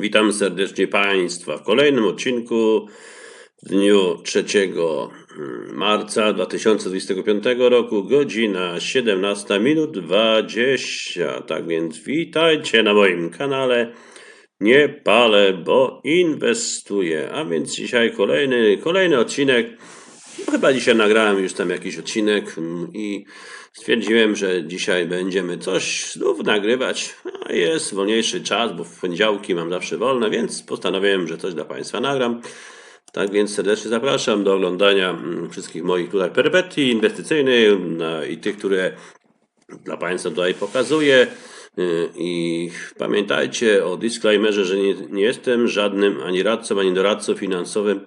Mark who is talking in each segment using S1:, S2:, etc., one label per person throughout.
S1: Witam serdecznie Państwa w kolejnym odcinku w dniu 3 marca 2025 roku, godzina 17 minut 20. Tak więc witajcie na moim kanale. Nie palę, bo inwestuję. A więc dzisiaj kolejny, kolejny odcinek. No, chyba dzisiaj nagrałem już tam jakiś odcinek mm, i stwierdziłem, że dzisiaj będziemy coś znów nagrywać. A jest wolniejszy czas, bo w poniedziałki mam zawsze wolne, więc postanowiłem, że coś dla Państwa nagram. Tak więc serdecznie zapraszam do oglądania mm, wszystkich moich tutaj perypetii inwestycyjnych no, i tych, które dla Państwa tutaj pokazuję. Y, I pamiętajcie o disclaimerze, że nie, nie jestem żadnym ani radcą, ani doradcą finansowym,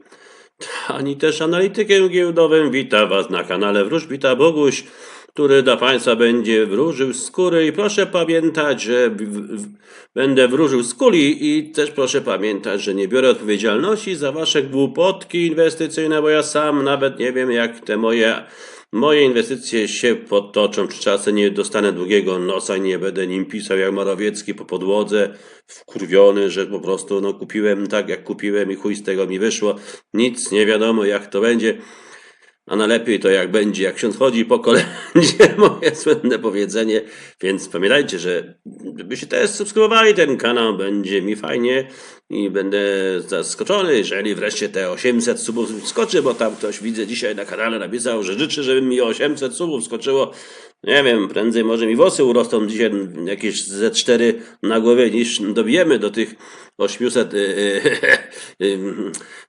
S1: ani też analitykiem giełdowym. Witam Was na kanale Wróżbita Boguś, który dla Państwa będzie wróżył skóry. I proszę pamiętać, że w, w, będę wróżył z kuli i też proszę pamiętać, że nie biorę odpowiedzialności za Wasze głupotki inwestycyjne, bo ja sam nawet nie wiem, jak te moje Moje inwestycje się potoczą, czy czasem nie dostanę długiego nosa nie będę nim pisał jak Morawiecki po podłodze, wkurwiony, że po prostu no, kupiłem tak jak kupiłem i chuj z tego mi wyszło. Nic nie wiadomo jak to będzie. A najlepiej to jak będzie, jak ksiądz chodzi po kolędzie, moje słynne powiedzenie. Więc pamiętajcie, że gdybyście też subskrybowali ten kanał, będzie mi fajnie i będę zaskoczony, jeżeli wreszcie te 800 subów skoczy, bo tam ktoś widzę dzisiaj na kanale napisał, że życzy, żeby mi 800 subów skoczyło. Nie wiem, prędzej może mi włosy urosną dzisiaj jakieś ze 4 na głowie, niż dobijemy do tych 800 y, y, y,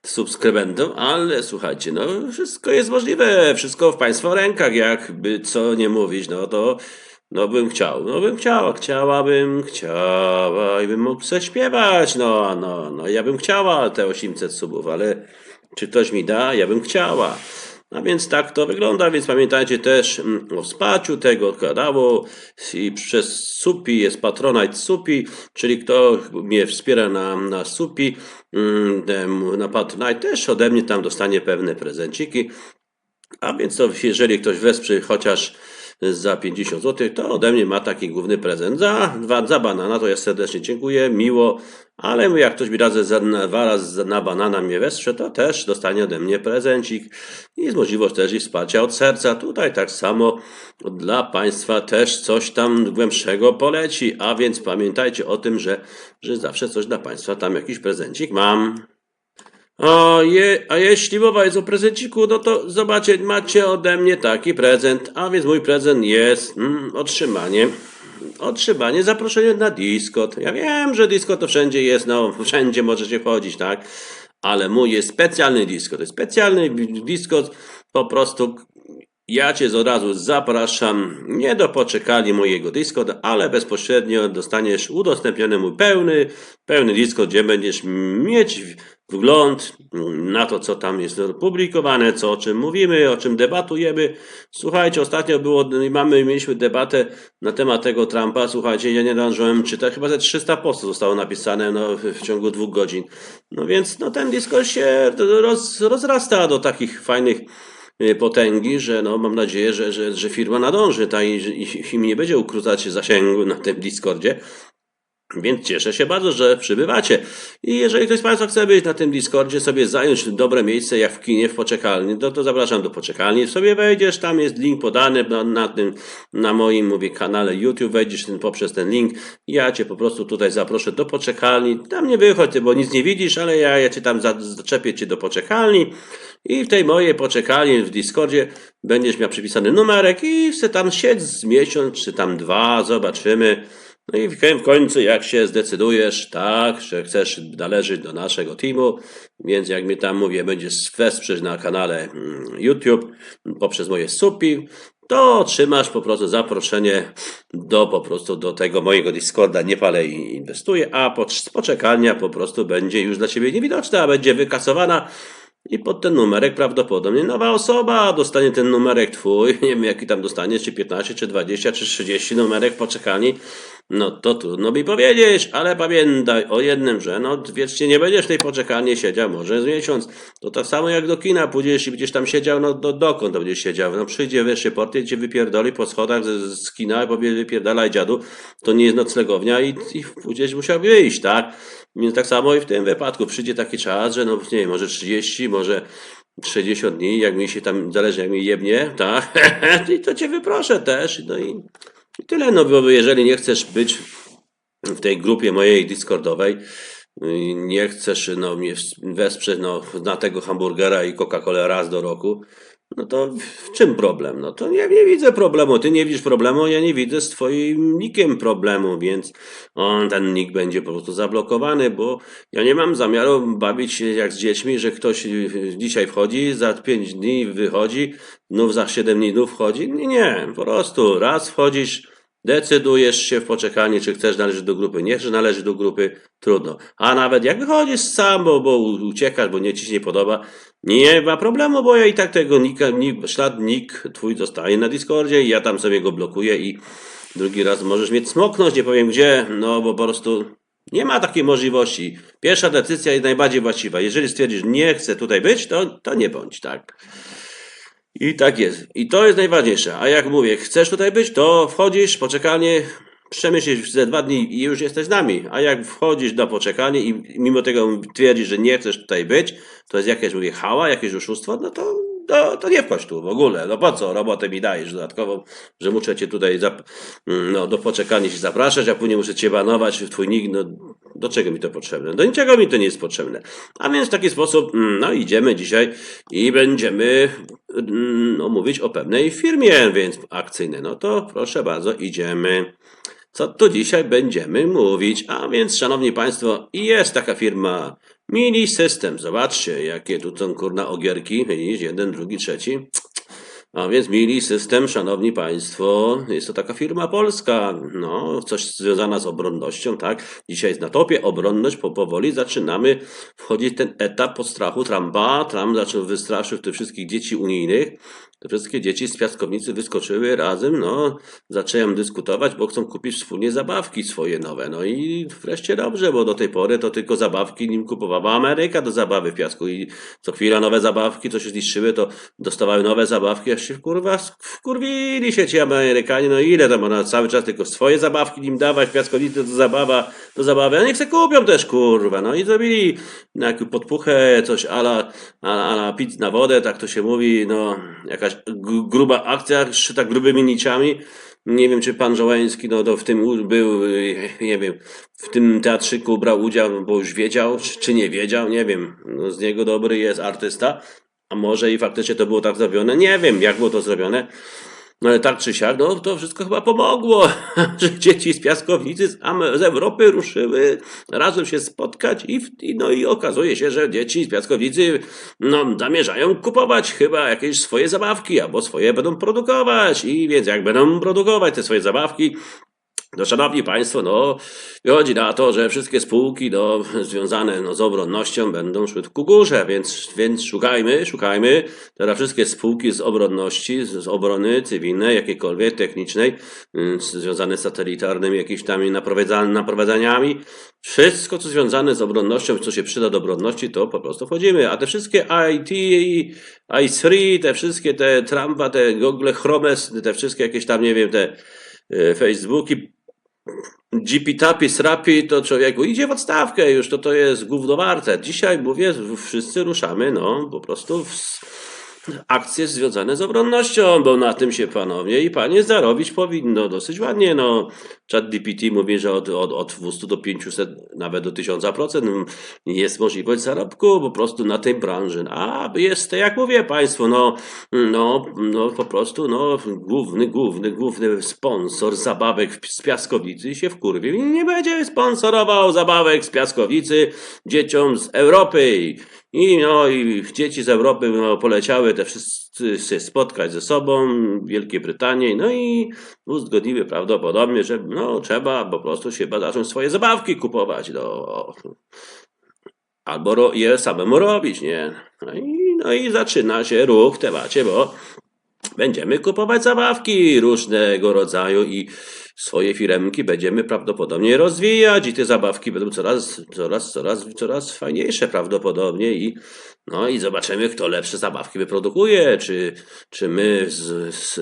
S1: subskrybentów, ale słuchajcie, no wszystko jest możliwe, wszystko w Państwa rękach, jakby co nie mówić, no to no bym chciał, no bym chciała, chciałabym, chciała i bym mógł sobie śpiewać, no, no, no, ja bym chciała te 800 subów, ale czy ktoś mi da? Ja bym chciała. A więc tak to wygląda, więc pamiętajcie też mm, o wsparciu tego kanału i przez SUPI jest Patronite SUPI, czyli kto mnie wspiera na, na SUPI, mm, na Patronite też ode mnie tam dostanie pewne prezenciki. A więc to jeżeli ktoś wesprze chociaż za 50 zł, to ode mnie ma taki główny prezent. Za, dwa, za banana to ja serdecznie dziękuję, miło, ale jak ktoś mi razy za, dwa razy na banana mnie wesprze, to też dostanie ode mnie prezencik. Jest możliwość też i wsparcia od serca. Tutaj tak samo dla Państwa też coś tam głębszego poleci, a więc pamiętajcie o tym, że, że zawsze coś dla Państwa tam jakiś prezencik mam. A, je, a jeśli mowa jest o prezenciku, no to zobaczcie, macie ode mnie taki prezent, a więc mój prezent jest mm, otrzymanie, otrzymanie zaproszenia na Discord. Ja wiem, że Discord to wszędzie jest, no wszędzie możecie wchodzić, tak? Ale mój jest specjalny Discord, specjalny Discord, po prostu ja Cię od razu zapraszam nie do poczekalni mojego Discord, ale bezpośrednio dostaniesz udostępniony mój pełny, pełny Discord, gdzie będziesz mieć wgląd na to, co tam jest publikowane, co o czym mówimy, o czym debatujemy. Słuchajcie, ostatnio było, mamy, mieliśmy debatę na temat tego Trumpa. Słuchajcie, ja nie zdążyłem czytać, chyba ze 300 postów zostało napisane no, w ciągu dwóch godzin. No więc no, ten Discord się roz, rozrasta do takich fajnych potęgi, że no, mam nadzieję, że, że, że firma nadąży ta, i, i, i nie będzie ukrócać zasięgu na tym Discordzie. Więc cieszę się bardzo, że przybywacie. I jeżeli ktoś z Państwa chce być na tym Discordzie, sobie zająć dobre miejsce, jak w kinie, w poczekalni, to, to zapraszam do poczekalni. Sobie wejdziesz, tam jest link podany na, na tym, na moim, mówię, kanale YouTube, wejdziesz ten, poprzez ten link. Ja Cię po prostu tutaj zaproszę do poczekalni. Tam nie wychodź, bo nic nie widzisz, ale ja, ja Cię tam zaczepię Cię do poczekalni. I w tej mojej poczekalni w Discordzie będziesz miał przypisany numerek i se tam siedź z miesiąc, czy tam dwa, zobaczymy. No i w końcu, jak się zdecydujesz, tak, że chcesz należeć do naszego teamu, więc jak mi tam mówię, będziesz wesprzeć na kanale mm, YouTube poprzez moje supi, to otrzymasz po prostu zaproszenie do po prostu do tego mojego Discorda nie palę i inwestuję, a poczekalnia po prostu będzie już dla Ciebie niewidoczna, a będzie wykasowana i pod ten numerek prawdopodobnie nowa osoba dostanie ten numerek twój, nie wiem jaki tam dostaniesz, czy 15, czy 20, czy 30 numerek w poczekalni, no to trudno mi powiedzieć, ale pamiętaj o jednym, że no wiecznie nie będziesz w tej poczekalni siedział, może z miesiąc, to tak samo jak do kina pójdziesz i będziesz tam siedział, no do, dokąd to będziesz siedział, no przyjdzie wyższy portier, cię wypierdoli po schodach z, z kina i powie wypierdalaj dziadu, to nie jest noclegownia i, i pójdziesz musiał wyjść, tak? Więc tak samo i w tym wypadku przyjdzie taki czas, że no nie wiem, może 30, może 60 dni, jak mi się tam, zależy jak mi jebnie, tak, i to cię wyproszę też, no i, tyle, no bo jeżeli nie chcesz być w tej grupie mojej Discordowej, y, nie chcesz no, mnie wesprzeć no, na tego hamburgera i Coca-Colę raz do roku, no to w czym problem? No to ja nie widzę problemu. Ty nie widzisz problemu, ja nie widzę z twoim nikiem problemu, więc on, ten nick będzie po prostu zablokowany, bo ja nie mam zamiaru bawić się jak z dziećmi, że ktoś dzisiaj wchodzi, za 5 dni wychodzi, znów za 7 dni znów wchodzi. Nie, nie, po prostu raz wchodzisz, Decydujesz się w poczekaniu, czy chcesz należeć do grupy. Nie chcesz należeć do grupy, trudno. A nawet jak wychodzisz sam, bo, bo uciekasz, bo nie ci się nie podoba, nie ma problemu, bo ja i tak tego nika, nik, ślad nick twój zostaje na Discordzie i ja tam sobie go blokuję i drugi raz możesz mnie smoknąć, nie powiem gdzie, no bo po prostu nie ma takiej możliwości. Pierwsza decyzja jest najbardziej właściwa. Jeżeli stwierdzisz, nie chcę tutaj być, to, to nie bądź, tak. I tak jest. I to jest najważniejsze. A jak mówię, chcesz tutaj być, to wchodzisz, poczekanie, przemyślisz ze dwa dni i już jesteś z nami. A jak wchodzisz na poczekanie i mimo tego twierdzisz, że nie chcesz tutaj być, to jest jakieś, mówię, hała, jakieś oszustwo, no to, to, to nie wchodź tu w ogóle. No po co? Robotę mi dajesz dodatkowo, że muszę cię tutaj no, do poczekania się zapraszać, a później muszę cię banować w twój nick. No, do czego mi to potrzebne? Do niczego mi to nie jest potrzebne. A więc w taki sposób, no idziemy dzisiaj i będziemy no, mówić o pewnej firmie, więc akcyjnej. No to proszę bardzo, idziemy. Co tu dzisiaj będziemy mówić? A więc, szanowni państwo, jest taka firma Mini System. Zobaczcie, jakie tu są kurna ogierki. Widzisz, jeden, drugi, trzeci. A więc Mili System, szanowni państwo, jest to taka firma polska, no, coś związana z obronnością, tak? Dzisiaj jest na topie obronność, po, powoli zaczynamy wchodzić ten etap postrachu Trumpa. Trump zaczął wystraszyć tych wszystkich dzieci unijnych. Te wszystkie dzieci z piaskownicy wyskoczyły razem, no, zaczęły dyskutować, bo chcą kupić wspólnie zabawki swoje nowe. No i wreszcie dobrze, bo do tej pory to tylko zabawki nim kupowała Ameryka do zabawy w piasku. I co chwila nowe zabawki, co się zniszczyły, to dostawały nowe zabawki, aż się kurwa wkurwili się ci Amerykanie, no ile tam ona cały czas tylko swoje zabawki nim dawać, piaskownicy to zabawa, to zabawy, a niech se kupią też kurwa, no i zrobili jakąś podpuchę, coś ala, ala, ala pizz na wodę, tak to się mówi, no jakaś gruba akcja, szyta grubymi niciami. Nie wiem, czy pan Żołański no, to w tym był, y, nie wiem, w tym teatrzyku brał udział, bo już wiedział, czy, czy nie wiedział, nie wiem. No, z niego dobry jest artysta, a może i faktycznie to było tak zrobione, nie wiem, jak było to zrobione. No ale tak czy siak, no to wszystko chyba pomogło, że dzieci z piaskownicy z, z Europy ruszyły razem się spotkać i, i, no i okazuje się, że dzieci z piaskownicy no, zamierzają kupować chyba jakieś swoje zabawki albo swoje będą produkować i więc jak będą produkować te swoje zabawki, no, szanowni Państwo, no, wychodzi na to, że wszystkie spółki no, związane no, z obronnością będą szły ku górze, więc, więc szukajmy, szukajmy teraz wszystkie spółki z obronności, z, z obrony cywilnej, jakiejkolwiek, technicznej, y, związane z satelitarnymi, jakimiś tam naprowadza- naprowadzaniami. Wszystko, co związane z obronnością, co się przyda do obronności, to po prostu wchodzimy. A te wszystkie IT, i3, te wszystkie te Trumpa, te Google Chromes, te wszystkie jakieś tam, nie wiem, te y, Facebooki, GP-Tapi, Srapi, to człowieku idzie w odstawkę już, to to jest gówno warte. Dzisiaj, mówię, wszyscy ruszamy, no, po prostu w akcje związane z obronnością, bo na tym się panowie i panie zarobić powinno dosyć ładnie, no. Chat DPT mówi, że od, od, od 200 do 500, nawet do 1000% jest możliwość zarobku po prostu na tej branży. A jest, jak mówię państwu, no, no, no po prostu, no, główny, główny, główny sponsor zabawek z Piaskowicy się wkurwił i nie będzie sponsorował zabawek z Piaskowicy dzieciom z Europy. I, no, i dzieci z Europy no, poleciały te wszyscy się spotkać ze sobą w Wielkiej Brytanii, no i uzgodniły prawdopodobnie, że no, trzeba po prostu się zacząć swoje zabawki kupować. No, albo je samemu robić, nie? No i, no i zaczyna się ruch w temacie, bo będziemy kupować zabawki różnego rodzaju i swoje firemki będziemy prawdopodobnie rozwijać i te zabawki będą coraz, coraz, coraz, coraz fajniejsze prawdopodobnie i No i zobaczymy, kto lepsze zabawki wyprodukuje, czy, czy my z, z,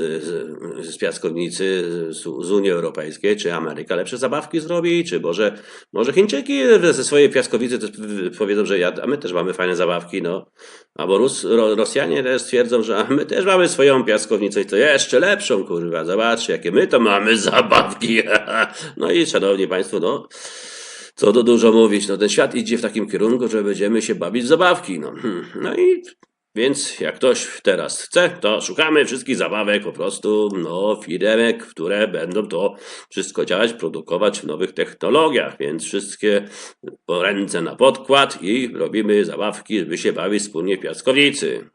S1: z, piaskownicy z, z Unii Europejskiej, czy Ameryka lepsze zabawki zrobi, czy może, może Chińczyki ze swojej piaskownicy też powiedzą, że ja, a my też mamy fajne zabawki, no. Albo Rus, Ro, Rosjanie też twierdzą, że my też mamy swoją piaskownicę i to jeszcze lepszą, kurwa, zobaczcie, jakie my to mamy zabawki. No i szanowni państwo, no. Co tu dużo mówić, no ten świat idzie w takim kierunku, że będziemy się bawić w zabawki, no. Hmm, No i więc jak ktoś teraz chce, to szukamy wszystkich zabawek, po prostu, no, firmek, które będą to wszystko działać, produkować w nowych technologiach, więc wszystkie ręce na podkład i robimy zabawki, żeby się bawić wspólnie w piaskownicy.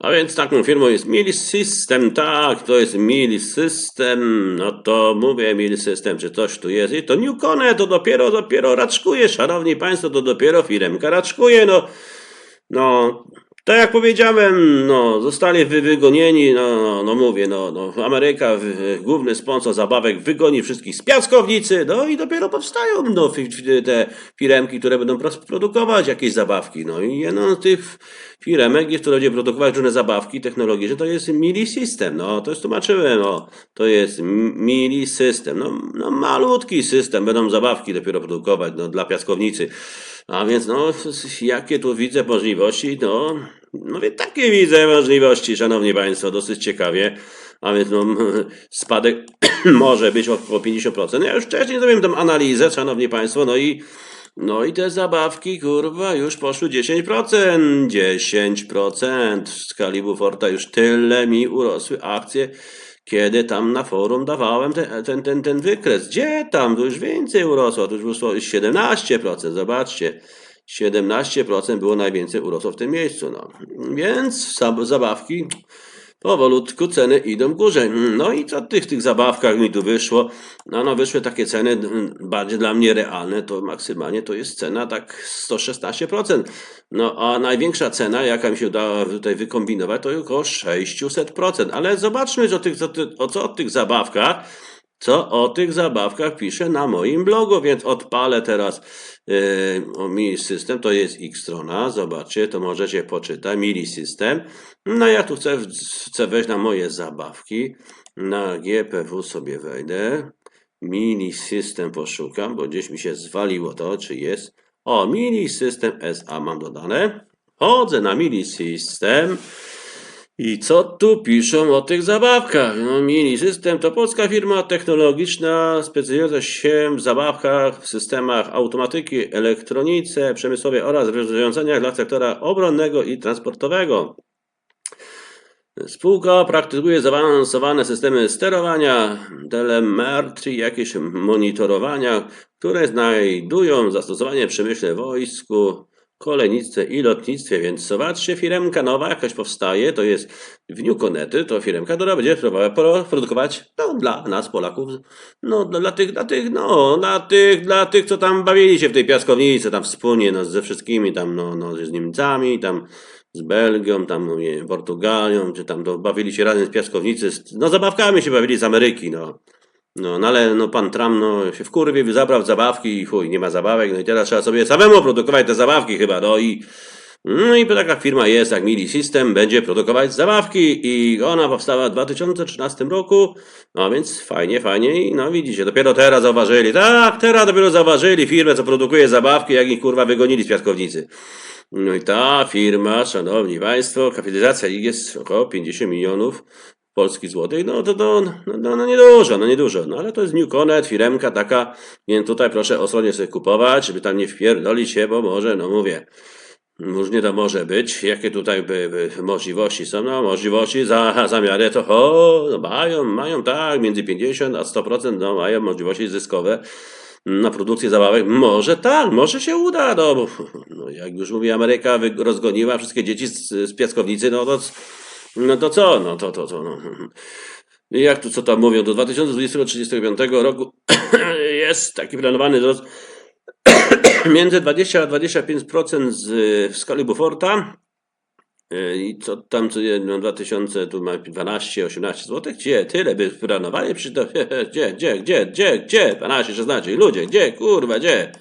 S1: A więc taką firmą jest Mili System, tak, to jest Mili System, no to mówię Mili System, czy coś tu jest? I to Newcone, to dopiero, dopiero raczkuje, szanowni państwo, to dopiero firmka raczkuje, no, no, tak jak powiedziałem, no, zostali wy, wygonieni, no, no, no mówię, no, no, Ameryka, główny sponsor zabawek, wygoni wszystkich z piaskownicy, no i dopiero powstają, no, te firemki, które będą produkować jakieś zabawki, no i jedną z tych firemek, które będzie produkować różne zabawki technologiczne, to jest Mili System, no, to już tłumaczyłem, no, to jest Mili System, no, no, malutki system, będą zabawki dopiero produkować, no, dla piaskownicy, a więc, no, jakie tu widzę możliwości, no, no, wie, takie widzę możliwości, szanowni państwo, dosyć ciekawie, a więc, no, spadek może być około 50%, ja już wcześniej zrobiłem tą analizę, szanowni państwo, no i no i te zabawki, kurwa, już poszły 10%. 10%. Z Kalibu Forta już tyle mi urosły akcje, kiedy tam na forum dawałem ten, ten, ten, ten wykres. Gdzie tam? To już więcej urosło. To już urosło 17%. Zobaczcie. 17% było najwięcej urosło w tym miejscu. No. Więc zabawki powolutku ceny idą górze. No i co tych, tych zabawkach mi tu wyszło? No, no wyszły takie ceny mm, bardziej dla mnie realne, to maksymalnie to jest cena tak 116%. No a największa cena, jaka mi się udało tutaj wykombinować, to około 600%. Ale zobaczmy, co, tych, co, ty- o co o tych zabawkach, co o tych zabawkach piszę na moim blogu, więc odpalę teraz yy, o Mili System, to jest ich strona, zobaczcie, to możecie poczytać, Mili System. No ja tu chcę, chcę wejść na moje zabawki, na GPW sobie wejdę, Mini System poszukam, bo gdzieś mi się zwaliło to, czy jest. O, Mini System SA mam dodane. Chodzę na Mini System. I co tu piszą o tych zabawkach? No, Mini System to polska firma technologiczna specjalizująca się w zabawkach, w systemach automatyki, elektronice przemysłowej oraz rozwiązaniach dla sektora obronnego i transportowego. Spółka praktykuje zaawansowane systemy sterowania, telemetrii, jakieś monitorowania, które znajdują zastosowanie w przemyśle wojsku, kolejnictwie i lotnictwie, więc zobaczcie, firemka nowa jakaś powstaje, to jest w New Connecty, to firemka, która będzie próbowała pro- produkować no, dla nas, Polaków, no dla, dla tych, dla tych, no, dla tych, dla tych, co tam bawili się w tej piaskownicy, tam wspólnie, no, ze wszystkimi, tam, no, no, z Niemcami, tam, z Belgią, tam no, nie Portugalią, czy tam to bawili się razem z piaskownicy, z, no zabawkami się bawili z Ameryki, no. No, no ale no, pan Trump no, się wkurwił, zabrał zabawki i chuj, nie ma zabawek, no i teraz trzeba sobie samemu produkować te zabawki chyba, no i no i taka firma jest jak Mili System, będzie produkować zabawki i ona powstała w 2013 roku, no więc fajnie, fajnie i no widzicie, dopiero teraz zauważyli, tak, teraz dopiero zauważyli firmę, co produkuje zabawki, jak ich kurwa wygonili z piaskownicy. No i ta firma, szanowni państwo, kapitalizacja ich jest około 50 milionów polskich złotych, no to, to no, no, no niedużo, no niedużo, no ale to jest New Connect, firemka taka, więc tutaj proszę ostrożnie sobie kupować, żeby tam nie wpierdolić się, bo może, no mówię, różnie to może być, jakie tutaj by, by możliwości są, no możliwości za, za miarę to, o, no mają, mają tak, między 50 a 100% no mają możliwości zyskowe, na produkcję zabawek? Może tak, może się uda. No, bo, no jak już mówi, Ameryka rozgoniła wszystkie dzieci z, z piaskownicy, no to, no to co? No to, to, to. No. Jak tu co tam mówią, do 2035 roku jest taki planowany wzrost między 20 a 25% z, w skali Buforta. Yy, I co tam, co no 2000, tu ma 12, 18 zł, gdzie tyle by planowali, przy to, gdzie, gdzie, gdzie, gdzie, gdzie, 12, 16, ludzie, gdzie, kurwa, gdzie,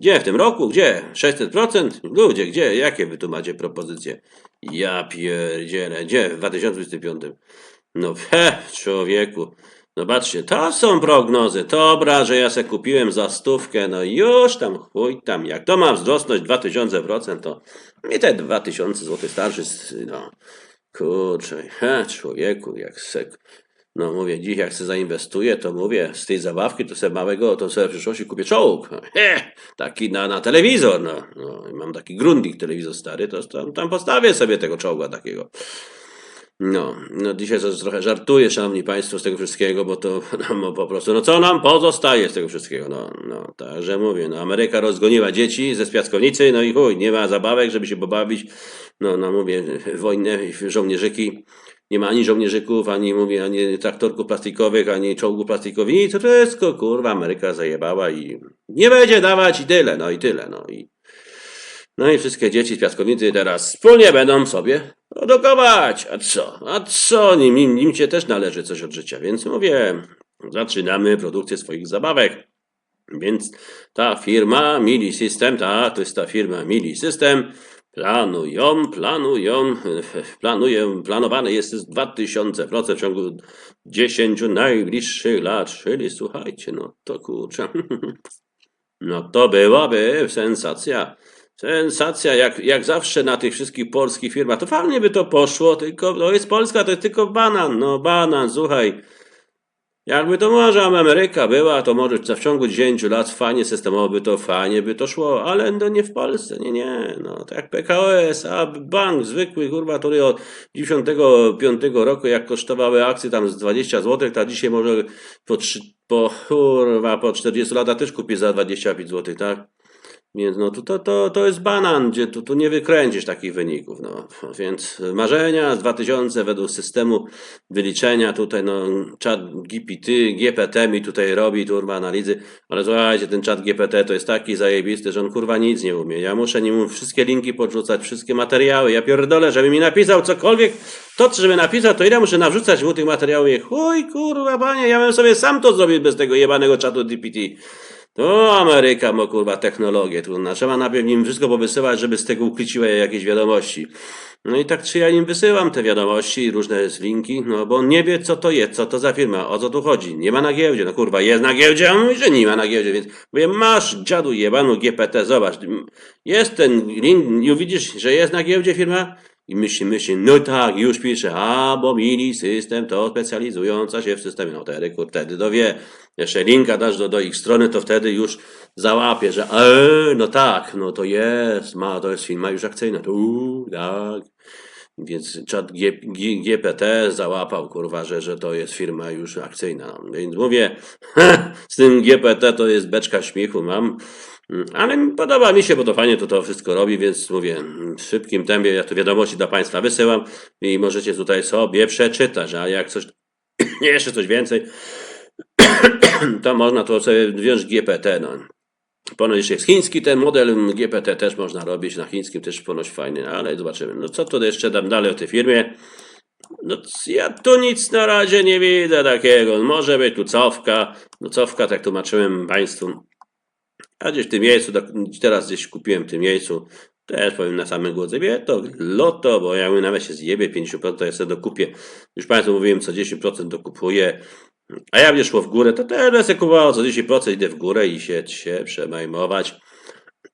S1: Gdzie w tym roku? Gdzie? 600%? Ludzie, gdzie? Jakie wy tu macie propozycje? Ja pierdzielę, gdzie? W 2025. No he, człowieku. No patrzcie, to są prognozy. Dobra, że ja se kupiłem za stówkę, no już tam chuj tam. Jak to ma wzrosnąć 2000%, to mi te 2000 zł starszy, no kurczę, he, człowieku, jak se, no mówię, dziś jak se zainwestuję, to mówię, z tej zabawki to sobie małego, to sobie w przyszłości kupię czołg. He, taki na, na telewizor, no. no. Mam taki Grundig telewizor stary, to tam, tam postawię sobie tego czołga takiego. No, no dzisiaj to trochę żartuję, szanowni państwo, z tego wszystkiego, bo to no, po prostu, no co nam pozostaje z tego wszystkiego? No, no, także mówię, no Ameryka rozgoniła dzieci ze spiaskownicy, no i chuj, nie ma zabawek, żeby się pobawić, no, no mówię, wojnę, żołnierzyki, nie ma ani żołnierzyków, ani mówię, ani traktorków plastikowych, ani czołgów plastikowych, nic, to wszystko, kurwa, Ameryka zajebała i nie będzie dawać i tyle, no i tyle, no i no i wszystkie dzieci z piaskownicy teraz wspólnie będą sobie produkować. A co? A co? Nim, im, im się też należy coś od życia. Więc mówię, zaczynamy produkcję swoich zabawek. Więc ta firma Mili System, ta, to jest ta firma Mili System, planują, planują, planują, planowane jest z 2000% w ciągu 10 najbliższych lat. Czyli słuchajcie, no to kurczę. No to byłaby sensacja. Sensacja, jak, jak zawsze na tych wszystkich polskich firmach. To fajnie by to poszło, tylko to jest Polska, to jest tylko banan. No banan, słuchaj. Jakby to może Ameryka była, to może w ciągu 10 lat fajnie systemowo by to fajnie by to szło, ale no nie w Polsce, nie, nie. No tak jak PKS, a bank zwykły, kurwa, który od 95 roku, jak kosztowały akcje tam z 20 zł, to dzisiaj może po, trzy- po, kurwa, po 40 latach też kupi za 25 zł, tak? Więc no to, to, to, to jest banan, gdzie tu, tu nie wykręcisz takich wyników. No. Więc marzenia z 2000 według systemu wyliczenia tutaj no czat GPT, GPT mi tutaj robi turba analizy, ale słuchajcie, ten czat GPT to jest taki zajebisty, że on kurwa nic nie umie. Ja muszę nim wszystkie linki podrzucać, wszystkie materiały. Ja pierdolę, żeby mi napisał cokolwiek, to żeby napisał, to ile muszę nawrzucać mu tych materiałów? Chuj kurwa panie, ja bym sobie sam to zrobił bez tego jebanego czatu GPT. To Ameryka ma kurwa technologię, tu no, trzeba najpierw nim wszystko powysyłać, żeby z tego ukryciły jakieś wiadomości. No i tak czy ja nim wysyłam te wiadomości, różne linki, no bo on nie wie co to jest, co to za firma, o co tu chodzi. Nie ma na giełdzie, no kurwa jest na giełdzie, a on mówi, że nie ma na giełdzie, więc mówię, masz dziadu jebanu GPT, zobacz, jest ten link, nie widzisz, że jest na giełdzie firma? I myśli, myśli, no tak, już pisze, a bo mili system to specjalizująca się w systemie, no wtedy, kur, wtedy dowie, jeszcze linka dasz do, do ich strony, to wtedy już załapie, że e, no tak, no to jest, ma, to jest firma już akcyjna, to uu, tak. Więc czat G, G, GPT załapał, kurwa, że, że to jest firma już akcyjna. No, Więc mówię, z tym GPT to jest beczka śmiechu mam. Mm, Ale podoba mi się, bo to fajnie to, to wszystko robi, więc mówię, w szybkim tempie ja tu wiadomości do Państwa wysyłam i możecie tutaj sobie przeczytać, a jak coś, jeszcze coś więcej, to można to sobie wziąć GPT, no. Ponoć jest chiński ten model GPT też można robić, na chińskim też ponoć fajny, ale zobaczymy. No co tu jeszcze dam dalej o tej firmie? No ja tu nic na razie nie widzę takiego. Może być tu cofka. No cofka, tak tłumaczyłem Państwu. A gdzieś w tym miejscu, teraz gdzieś kupiłem w tym miejscu, też powiem na samym wie to loto, bo ja mówię, nawet się zjebie 50%, to ja sobie dokupię. Już Państwu mówiłem, co 10% dokupuję. A jak będzie szło w górę, to też będę sobie kupował co 10% idę w górę i się, się przejmować.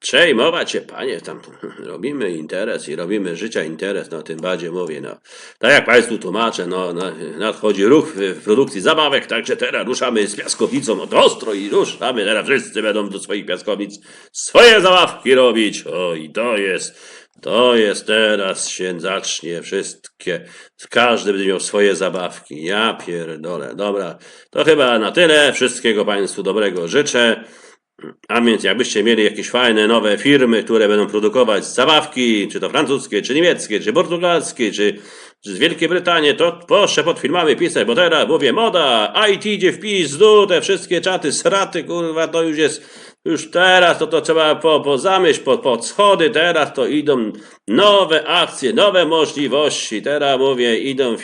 S1: Przejmować się, panie, tam robimy interes i robimy życia interes, no tym bardziej mówię, no. Tak jak Państwu tłumaczę, no, no nadchodzi ruch w, produkcji zabawek, także teraz ruszamy z piaskownicą od ostro i ruszamy, teraz wszyscy będą do swoich piaskownic swoje zabawki robić. O, i to jest, to jest teraz się zacznie wszystkie, każdy będzie miał swoje zabawki. Ja pierdolę, dobra, to chyba na tyle, wszystkiego Państwu dobrego życzę. A więc jakbyście mieli jakieś fajne nowe firmy, które będą produkować zabawki, czy to francuskie, czy niemieckie, czy portugalskie, czy, czy z Wielkiej Brytanii, to proszę pod filmami pisać, bo teraz mówię moda, IT idzie w pizdu, te wszystkie czaty, sraty, kurwa, to już jest, już teraz to, to trzeba po, po zamyśl, po, pod schody, teraz to idą nowe akcje, nowe możliwości, teraz mówię, idą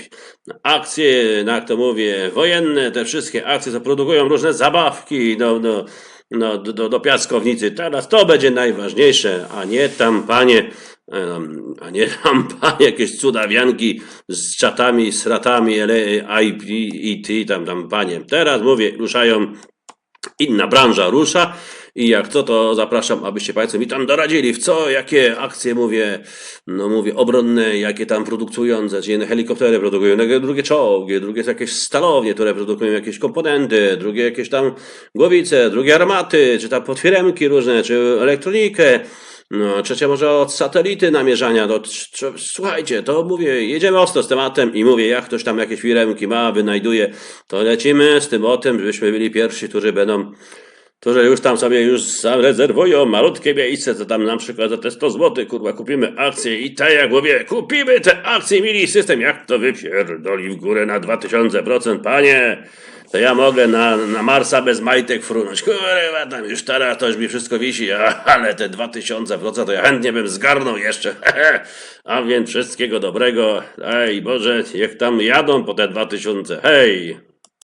S1: akcje, jak to mówię, wojenne, te wszystkie akcje, co produkują różne zabawki, no, no, no, do, do, piaskownicy. Teraz to będzie najważniejsze, a nie tam panie, a nie tam panie jakieś cudawianki z czatami, z ratami, IP, IT, tam, tam panie. Teraz mówię, ruszają inna branża rusza i jak co, to zapraszam, abyście Państwo mi tam doradzili, w co, jakie akcje, mówię, no mówię, obronne, jakie tam produkujące, czy jedne helikoptery produkują, drugie, drugie czołgi, drugie jakieś stalownie, które produkują jakieś komponenty, drugie jakieś tam głowice, drugie armaty, czy tam potwieremki różne, czy elektronikę, no, trzecia może od satelity namierzania. No, słuchajcie, to mówię, jedziemy ostro z tematem i mówię, jak ktoś tam jakieś firemki ma, wynajduje, to lecimy z tym o tym, żebyśmy byli pierwsi, którzy będą, którzy już tam sobie już zarezerwują malutkie miejsce, co tam na przykład za te 100 zł, kurwa, kupimy akcje i tak jak mówię, kupimy te akcje, mieli system, jak to wypierdoli w górę na 2000%, panie, to ja mogę na, na Marsa bez majtek frunąć. Kurwa, tam już teraz to już mi wszystko wisi, ale te 2000% to ja chętnie bym zgarnął jeszcze. A więc wszystkiego dobrego. Ej, Boże, jak tam jadą po te 2000. Hej!